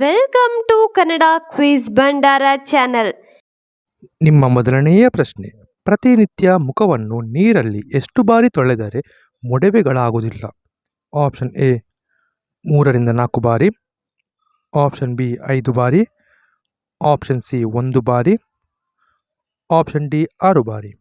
Welcome to Kannada quiz Bhandara channel ನಿಮ್ಮ ಮೊದಲನೆಯ ಪ್ರಶ್ನೆ, ಪ್ರತಿನಿತ್ಯ ಮುಖವನ್ನು ನೀರಲ್ಲಿ ಎಷ್ಟು ಬಾರಿ ತೊಳೆದರೆ ಮೊಡವೆಗಳಾಗುವುದಿಲ್ಲ? ಆಪ್ಷನ್ ಎ ಮೂರರಿಂದ ನಾಲ್ಕು ಬಾರಿ. ಆಪ್ಷನ್ ಬಿ ಐದು ಬಾರಿ. ಆಪ್ಷನ್ ಸಿ ಒಂದು ಬಾರಿ. ಆಪ್ಷನ್ ಡಿ ಆರು ಬಾರಿ.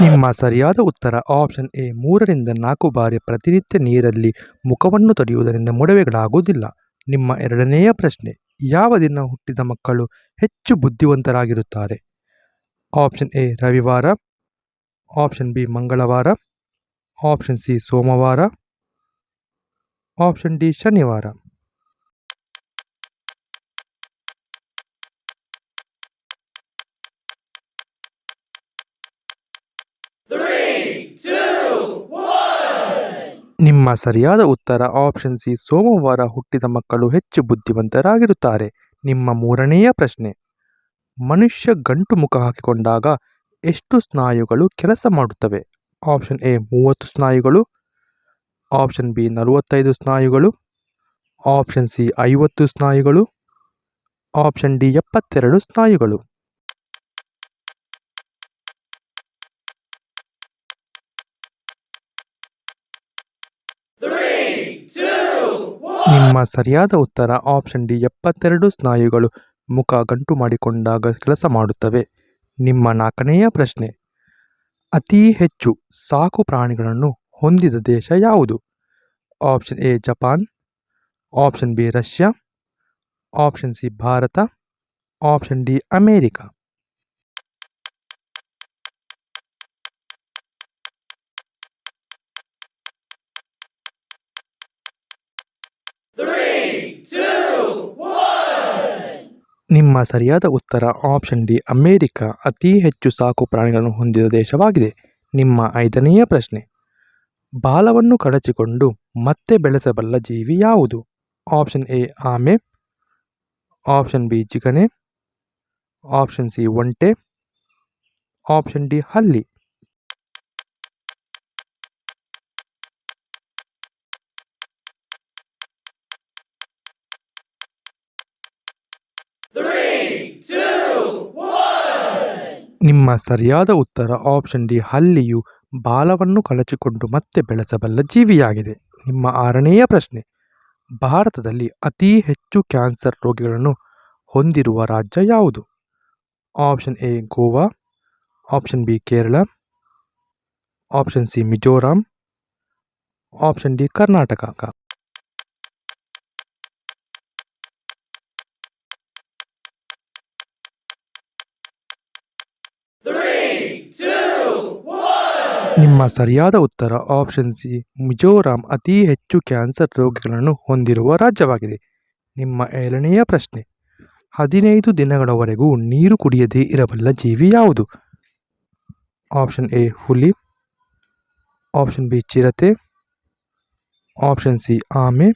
ನಿಮ್ಮ ಸರಿಯಾದ ಉತ್ತರ. ಆಪ್ಷನ್ ಎ, ಮೂರರಿಂದ ನಾಲ್ಕು ಬಾರಿ ಪ್ರತಿನಿತ್ಯ ನೀರಲ್ಲಿ ಮುಖವನ್ನು ತೊರೆಯುವುದರಿಂದ ಮೊಡವೆಗಳಾಗುವುದಿಲ್ಲ. ನಿಮ್ಮ ಎರಡನೆಯ ಪ್ರಶ್ನೆ, ಯಾವ ದಿನ ಹುಟ್ಟಿದ ಮಕ್ಕಳು ಹೆಚ್ಚು ಬುದ್ಧಿವಂತರಾಗಿರುತ್ತಾರೆ? ಆಪ್ಷನ್ ಎ, ರವಿವಾರ. ಆಪ್ಷನ್ ಬಿ, ಮಂಗಳವಾರ. ಆಪ್ಷನ್ ಸಿ, ಸೋಮವಾರ. ಆಪ್ಷನ್ ಡಿ, ಶನಿವಾರ. ನಿಮ್ಮ ಸರಿಯಾದ ಉತ್ತರ ಆಪ್ಷನ್ ಸಿ ಸೋಮವಾರ ಹುಟ್ಟಿದ ಮಕ್ಕಳು ಹೆಚ್ಚು ಬುದ್ಧಿವಂತರಾಗಿರುತ್ತಾರೆ. ನಿಮ್ಮ ಮೂರನೆಯ ಪ್ರಶ್ನೆ. ಮನುಷ್ಯ ಗಂಟು ಮುಖ ಹಾಕಿಕೊಂಡಾಗ ಎಷ್ಟು ಸ್ನಾಯುಗಳು ಕೆಲಸ ಮಾಡುತ್ತವೆ? ಆಪ್ಷನ್ ಎ ಮೂವತ್ತು ಸ್ನಾಯುಗಳು. ಆಪ್ಷನ್ ಬಿ ನಲವತ್ತೈದು ಸ್ನಾಯುಗಳು. ಆಪ್ಷನ್ ಸಿ ಐವತ್ತು ಸ್ನಾಯುಗಳು. ಆಪ್ಷನ್ ಡಿ ಎಪ್ಪತ್ತೆರಡು ಸ್ನಾಯುಗಳು. ನಿಮ್ಮ ಸರಿಯಾದ ಉತ್ತರ ಆಪ್ಷನ್ ಡಿ ಎಪ್ಪತ್ತೆರಡು ಸ್ನಾಯುಗಳು ಮುಖ ಗಂಟು ಮಾಡಿಕೊಂಡಾಗ ಕೆಲಸ ಮಾಡುತ್ತವೆ. ನಿಮ್ಮ ನಾಲ್ಕನೆಯ ಪ್ರಶ್ನೆ. ಅತಿ ಹೆಚ್ಚು ಸಾಕು ಪ್ರಾಣಿಗಳನ್ನು ಹೊಂದಿದ ದೇಶ ಯಾವುದು? Option A Japan, option B Russia, option C Bharat, option D America. ನಿಮ್ಮ ಸರಿಯಾದ ಉತ್ತರ ಆಪ್ಷನ್ ಡಿ, ಅಮೇರಿಕ. ಅತಿ ಹೆಚ್ಚು ಸಾಕು ಪ್ರಾಣಿಗಳನ್ನು ಹೊಂದಿದ ದೇಶವಾಗಿದೆ. ನಿಮ್ಮ ಐದನೆಯ ಪ್ರಶ್ನೆ. ಬಾಲವನ್ನು ಕಡಚಿಕೊಂಡು ಮತ್ತೆ ಬೆಳೆಸಬಲ್ಲ ಜೀವಿ ಯಾವುದು? ಆಪ್ಷನ್ ಎ, ಆಮೆ. ಆಪ್ಷನ್ ಬಿ ಜಿಗಣೆ ಆಪ್ಷನ್ ಸಿ, ಒಂಟೆ. ಆಪ್ಷನ್ ಡಿ, ಹಲ್ಲಿ. ನಿಮ್ಮ ಸರಿಯಾದ ಉತ್ತರ ಆಪ್ಷನ್ ಡಿ ಹಲ್ಲಿಯು ಬಾಲವನ್ನು ಕಳಚಿಕೊಂಡು ಮತ್ತೆ ಬೆಳೆಸಬಲ್ಲ ಜೀವಿಯಾಗಿದೆ. ನಿಮ್ಮ ಆರನೆಯ ಪ್ರಶ್ನೆ. ಭಾರತದಲ್ಲಿ ಅತಿ ಹೆಚ್ಚು ಕ್ಯಾನ್ಸರ್ ರೋಗಿಗಳನ್ನು ಹೊಂದಿರುವ ರಾಜ್ಯ ಯಾವುದು? Option A Goa option B Kerala option C Mizoram option D Karnataka. ನಿಮ್ಮ ಸರಿಯಾದ ಉತ್ತರ ಆಪ್ಷನ್ ಸಿ ಮಿಜೋರಾಂ ಅತಿ ಹೆಚ್ಚು ಕ್ಯಾನ್ಸರ್ ರೋಗಿಗಳನ್ನು ಹೊಂದಿರುವ ರಾಜ್ಯವಾಗಿದೆ. ನಿಮ್ಮ ಏಳನೆಯ ಪ್ರಶ್ನೆ, ಹದಿನೈದು ದಿನಗಳವರೆಗೂ ನೀರು ಕುಡಿಯದೇ ಇರಬಲ್ಲ ಜೀವಿ ಯಾವುದು? ಆಪ್ಷನ್ ಎ ಹುಲಿ. ಆಪ್ಷನ್ ಬಿ ಚಿರತೆ. ಆಪ್ಷನ್ ಸಿ ಆಮೆ.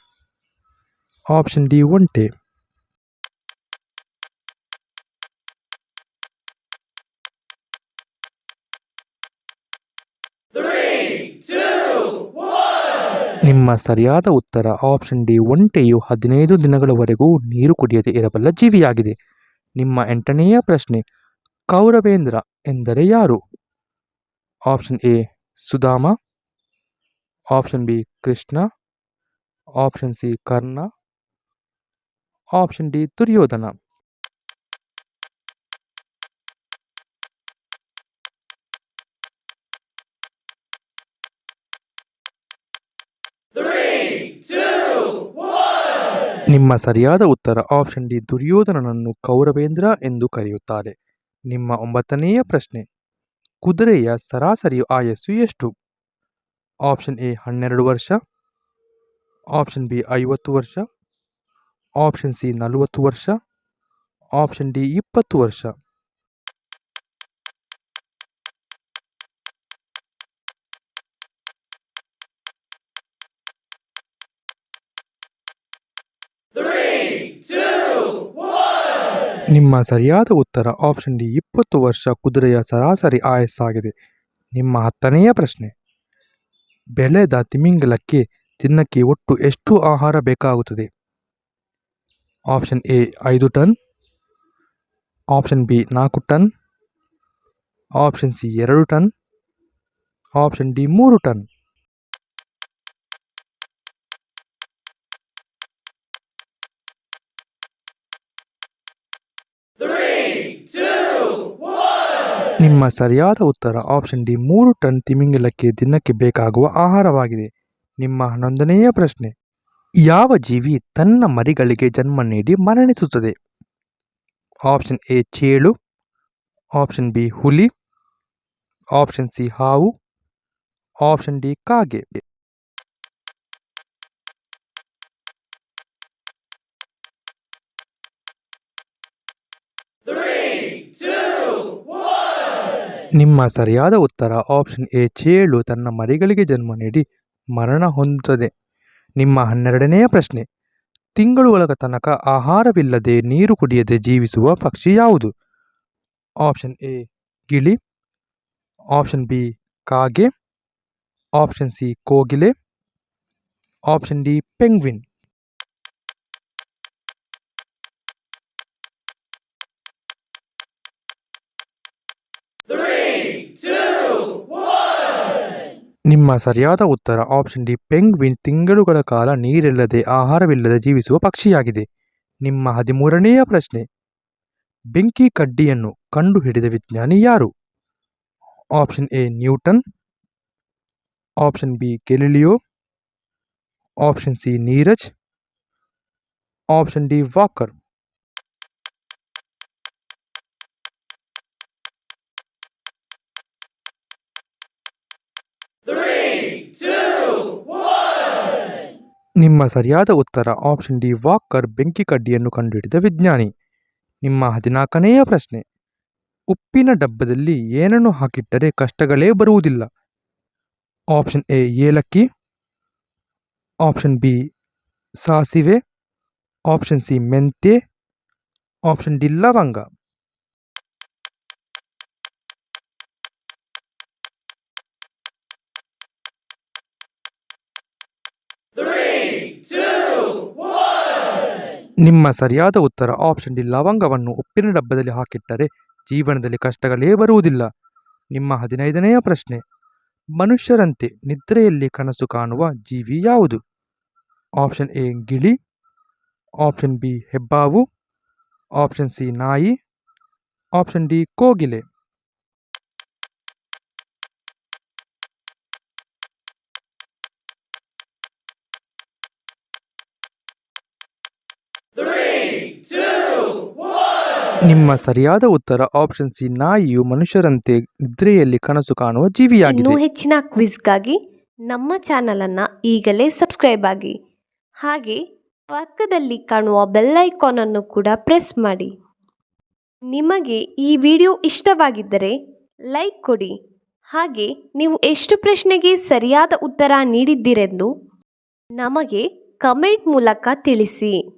ಆಪ್ಷನ್ ಡಿ ಒಂಟೆ. ನಿಮ್ಮ ಸರಿಯಾದ ಉತ್ತರ ಆಪ್ಷನ್ ಡಿ ಒಂಟೆಯು ಹದಿನೈದು ದಿನಗಳವರೆಗೂ ನೀರು ಕುಡಿಯದೆ ಇರಬಲ್ಲ ಜೀವಿಯಾಗಿದೆ. ನಿಮ್ಮ ಎಂಟನೆಯ ಪ್ರಶ್ನೆ, ಕೌರವೇಂದ್ರ ಎಂದರೆ ಯಾರು? Option A, Sudama. Option B, Krishna. Option C, Karna. Option D, Duryodhana. ನಿಮ್ಮ ಸರಿಯಾದ ಉತ್ತರ ಆಪ್ಷನ್ ಡಿ ದುರ್ಯೋಧನನನ್ನು ಕೌರವೇಂದ್ರ ಎಂದು ಕರೆಯುತ್ತಾರೆ. ನಿಮ್ಮ ಒಂಬತ್ತನೆಯ ಪ್ರಶ್ನೆ, ಕುದುರೆಯ ಸರಾಸರಿ ಆಯಸ್ಸು ಎಷ್ಟು? ಆಪ್ಷನ್ ಎ ಹನ್ನೆರಡು ವರ್ಷ ಆಪ್ಷನ್ ಬಿ ಐವತ್ತು ವರ್ಷ ಆಪ್ಷನ್ ಸಿ ನಲವತ್ತು ವರ್ಷ ಆಪ್ಷನ್ ಡಿ ಇಪ್ಪತ್ತು ವರ್ಷ. ನಿಮ್ಮ ಸರಿಯಾದ ಉತ್ತರ ಆಪ್ಷನ್ ಡಿ ಇಪ್ಪತ್ತು ವರ್ಷ ಕುದುರೆಯ ಸರಾಸರಿ ಆಯಸ್ಸಾಗಿದೆ. ನಿಮ್ಮ ಹತ್ತನೆಯ ಪ್ರಶ್ನೆ. ಬೆಳೆದ ತಿಮಿಂಗಲಕ್ಕೆ ತಿನ್ನಕ್ಕೆ ಒಟ್ಟು ಎಷ್ಟು ಆಹಾರ ಬೇಕಾಗುತ್ತದೆ? ಆಪ್ಷನ್ ಎ ಐದು ಟನ್. ಆಪ್ಷನ್ ಬಿ ನಾಲ್ಕು ಟನ್. ಆಪ್ಷನ್ ಸಿ ಎರಡು ಟನ್. ಆಪ್ಷನ್ ಡಿ ಮೂರು ಟನ್. ನಿಮ್ಮ ಸರಿಯಾದ ಉತ್ತರ ಆಪ್ಷನ್ ಡಿ ಮೂರು ಟನ್ ತಿಮಿಂಗಲಕ್ಕೆ ದಿನಕ್ಕೆ ಬೇಕಾಗುವ ಆಹಾರವಾಗಿದೆ. ನಿಮ್ಮ ಹನ್ನೊಂದನೆಯ ಪ್ರಶ್ನೆ. ಯಾವ ಜೀವಿ ತನ್ನ ಮರಿಗಳಿಗೆ ಜನ್ಮ ನೀಡಿ ಮರಣಿಸುತ್ತದೆ? ಆಪ್ಷನ್ ಎ ಚೇಳು. ಆಪ್ಷನ್ ಬಿ ಹುಲಿ. ಆಪ್ಷನ್ ಸಿ ಹಾವು. ಆಪ್ಷನ್ ಡಿ ಕಾಗೆ. ನಿಮ್ಮ ಸರಿಯಾದ ಉತ್ತರ ಆಪ್ಷನ್ ಎ, ಚೇಳು ತನ್ನ ಮರಿಗಳಿಗೆ ಜನ್ಮ ನೀಡಿ ಮರಣ ಹೊಂದುತ್ತದೆ. ನಿಮ್ಮ ಹನ್ನೆರಡನೆಯ ಪ್ರಶ್ನೆ ತಿಂಗಳುಗಳ ತನಕ ಆಹಾರವಿಲ್ಲದೆ ನೀರು ಕುಡಿಯದೆ ಜೀವಿಸುವ ಪಕ್ಷಿ ಯಾವುದು? ಆಪ್ಷನ್ ಎ, ಗಿಳಿ. ಆಪ್ಷನ್ ಬಿ, ಕಾಗೆ. ಆಪ್ಷನ್ ಸಿ, ಕೋಗಿಲೆ. Option D, penguin. ನಿಮ್ಮ ಸರಿಯಾದ ಉತ್ತರ ಆಪ್ಷನ್ ಡಿ ಪೆಂಗ್ವಿನ್ ತಿಂಗಳುಗಳ ಕಾಲ ನೀರಿಲ್ಲದೆ ಆಹಾರವಿಲ್ಲದೆ ಜೀವಿಸುವ ಪಕ್ಷಿಯಾಗಿದೆ. ನಿಮ್ಮ ಹದಿಮೂರನೆಯ ಪ್ರಶ್ನೆ. ಬೆಂಕಿ ಕಡ್ಡಿಯನ್ನು ಕಂಡುಹಿಡಿದ ವಿಜ್ಞಾನಿ ಯಾರು? Option A Newton. Option B Galileo. Option C Neeraj. Option D Walker. ನಿಮ್ಮ ಸರಿಯಾದ ಉತ್ತರ ಆಪ್ಷನ್ ಡಿ ವಾಕರ್ ಬೆಂಕಿ ಕಡ್ಡಿಯನ್ನು ಕಂಡುಹಿಡಿದ ವಿಜ್ಞಾನಿ. ನಿಮ್ಮ ಹದಿನಾಲ್ಕನೆಯ ಪ್ರಶ್ನೆ. ಉಪ್ಪಿನ ಡಬ್ಬದಲ್ಲಿ ಏನನ್ನು ಹಾಕಿಟ್ಟರೆ ಕಷ್ಟಗಳೇ ಬರುವುದಿಲ್ಲ? ಆಪ್ಷನ್ ಎ ಏಲಕ್ಕಿ. ಆಪ್ಷನ್ ಬಿ ಸಾಸಿವೆ. ಆಪ್ಷನ್ ಸಿ ಮೆಂತೆ ಆಪ್ಷನ್ ಡಿ ಲವಂಗ. ನಿಮ್ಮ ಸರಿಯಾದ ಉತ್ತರ ಆಪ್ಷನ್ ಡಿ ಲವಂಗವನ್ನು ಉಪ್ಪಿನ ಡಬ್ಬದಲ್ಲಿ ಹಾಕಿಟ್ಟರೆ ಜೀವನದಲ್ಲಿ ಕಷ್ಟಗಳೇ ಬರುವುದಿಲ್ಲ. ನಿಮ್ಮ ಹದಿನೈದನೆಯ ಪ್ರಶ್ನೆ. ಮನುಷ್ಯರಂತೆ ನಿದ್ರೆಯಲ್ಲಿ ಕನಸು ಕಾಣುವ ಜೀವಿ ಯಾವುದು? ಆಪ್ಷನ್ ಎ ಗಿಳಿ. ಆಪ್ಷನ್ ಬಿ ಹೆಬ್ಬಾವು. ಆಪ್ಷನ್ ಸಿ ನಾಯಿ. ಆಪ್ಷನ್ ಡಿ ಕೋಗಿಲೆ. ನಿಮ್ಮ ಸರಿಯಾದ ಉತ್ತರ ಆಪ್ಷನ್ ಸಿ, ನಾಯಿಯು ಮನುಷ್ಯರಂತೆ ನಿದ್ರೆಯಲ್ಲಿ ಕನಸು ಕಾಣುವ ಇನ್ನೂ ಜೀವಿಯಾಗಿದೆ ಹೆಚ್ಚಿನ ಕ್ವಿಜ್ಗಾಗಿ ನಮ್ಮ ಚಾನಲನ್ನು ಈಗಲೇ ಸಬ್ಸ್ಕ್ರೈಬ್ ಆಗಿ. ಹಾಗೆ ಪಕ್ಕದಲ್ಲಿ ಕಾಣುವ ಬೆಲ್ ಐಕಾನನ್ನು ಕೂಡ ಪ್ರೆಸ್ ಮಾಡಿ. ನಿಮಗೆ ಈ ವಿಡಿಯೋ ಇಷ್ಟವಾಗಿದ್ದರೆ ಲೈಕ್ ಕೊಡಿ. ಹಾಗೆ ನೀವು ಎಷ್ಟು ಪ್ರಶ್ನೆಗೆ ಸರಿಯಾದ ಉತ್ತರ ನೀಡಿದ್ದೀರೆಂದು ನಮಗೆ ಕಮೆಂಟ್ ಮೂಲಕ ತಿಳಿಸಿ.